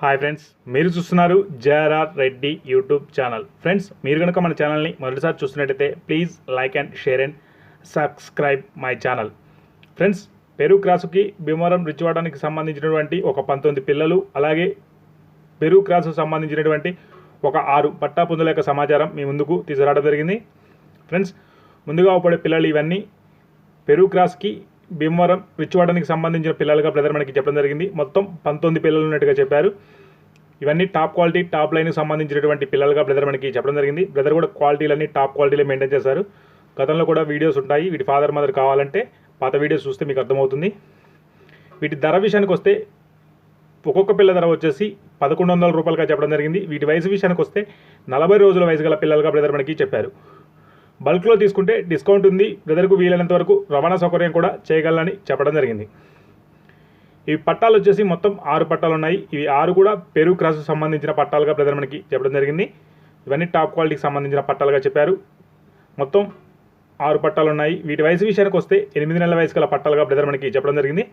Hi friends మీరు చూస్తున్నారు JRR Reddy YouTube channel. Friends మీరు కనుక మన ఛానల్ని మొదటిసారి చూస్తున్నట్టయితే please like and share and subscribe my channel friends పెరుగు క్రాసుకి భీమవరం రిచ్వాడానికి సంబంధించినటువంటి ఒక పంతొమ్మిది పిల్లలు అలాగే పెరుగు క్రాసుకు సంబంధించినటువంటి ఒక ఆరు పట్టా పొందుల యొక్క సమాచారం మీ ముందుకు తీసుకురావడం జరిగింది. ఫ్రెండ్స్ ముందుగా పడే పిల్లలు ఇవన్నీ పెరుగు క్రాస్కి భీమవరం విచ్చువాడానికి సంబంధించిన పిల్లలుగా బ్రదర్ మనకి చెప్పడం జరిగింది. మొత్తం పంతొమ్మిది పిల్లలు ఉన్నట్టుగా చెప్పారు. ఇవన్నీ టాప్ క్వాలిటీ టాప్ లైన్కి సంబంధించినటువంటి పిల్లలుగా బ్రదర్ మనకి చెప్పడం జరిగింది. బ్రదర్ కూడా క్వాలిటీలన్నీ టాప్ క్వాలిటీలో మెయింటైన్ చేశారు. గతంలో కూడా వీడియోస్ ఉంటాయి. వీటి ఫాదర్ మదర్ కావాలంటే పాత వీడియోస్ చూస్తే మీకు అర్థమవుతుంది. వీటి ధర విషయానికి వస్తే ఒక్కొక్క పిల్ల ధర వచ్చేసి పదకొండు వందల రూపాయలుగా చెప్పడం జరిగింది. వీటి వయసు విషయానికి వస్తే నలభై రోజుల వయసు గల పిల్లలుగా బ్రదర్ మనకి చెప్పారు. బల్క్లో తీసుకుంటే డిస్కౌంట్ ఉంది బ్రదర్కు వీలైనంత వరకు రవాణా సౌకర్యం కూడా చేయగలనని చెప్పడం జరిగింది. ఈ పట్టాలు వచ్చేసి మొత్తం ఆరు పట్టాలు ఉన్నాయి. ఇవి ఆరు కూడా పెరుగు క్రాస్కు సంబంధించిన పట్టాలుగా బ్రదర్ మనకి చెప్పడం జరిగింది. ఇవన్నీ టాప్ క్వాలిటీకి సంబంధించిన పట్టాలుగా చెప్పారు. మొత్తం ఆరు పట్టాలు ఉన్నాయి. వీటి వయసు విషయానికి వస్తే ఎనిమిది నెలల వయసు గల పట్టాలుగా బ్రదర్ మనకి చెప్పడం జరిగింది.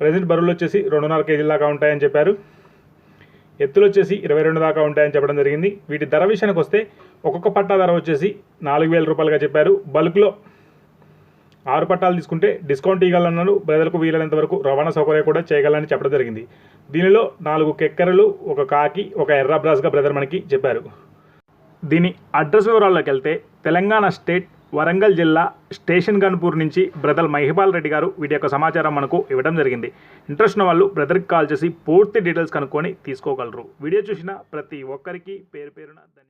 ప్రజెంట్ బరువులు వచ్చేసి రెండున్నర కేజీల దాకా ఉంటాయని చెప్పారు. ఎత్తులు వచ్చేసి ఇరవై రెండు దాకా ఉంటాయని చెప్పడం జరిగింది. వీటి ధర విషయానికి వస్తే ఒక్కొక్క పట్టా ధర వచ్చేసి నాలుగు వేల రూపాయలుగా చెప్పారు. బల్క్లో ఆరు పట్టాలు తీసుకుంటే డిస్కౌంట్ ఇవ్వాలన్నారు బ్రదర్కు వీలైనంత వరకు రవాణా సౌకర్యం కూడా చేయగలని చెప్పడం జరిగింది. దీనిలో నాలుగు కెక్కరలు ఒక కాకి ఒక ఎర్ర బ్రాస్గా బ్రదర్ మనకి చెప్పారు. దీని అడ్రస్ వివరాల్లోకి వెళ్తే తెలంగాణ స్టేట్ వరంగల్ జిల్లా స్టేషన్ గన్పూర్ నుంచి బ్రదర్ మహిపాల్ రెడ్డి గారు వీటి యొక్క సమాచారం మనకు ఇవ్వడం జరిగింది. ఇంట్రెస్ట్ ఉన్న వాళ్ళు బ్రదర్కి కాల్ చేసి పూర్తి డీటెయిల్స్ కనుక్కొని తీసుకోగలరు. వీడియో చూసిన ప్రతి ఒక్కరికి పేరు పేరున ధన్యవాదాలు.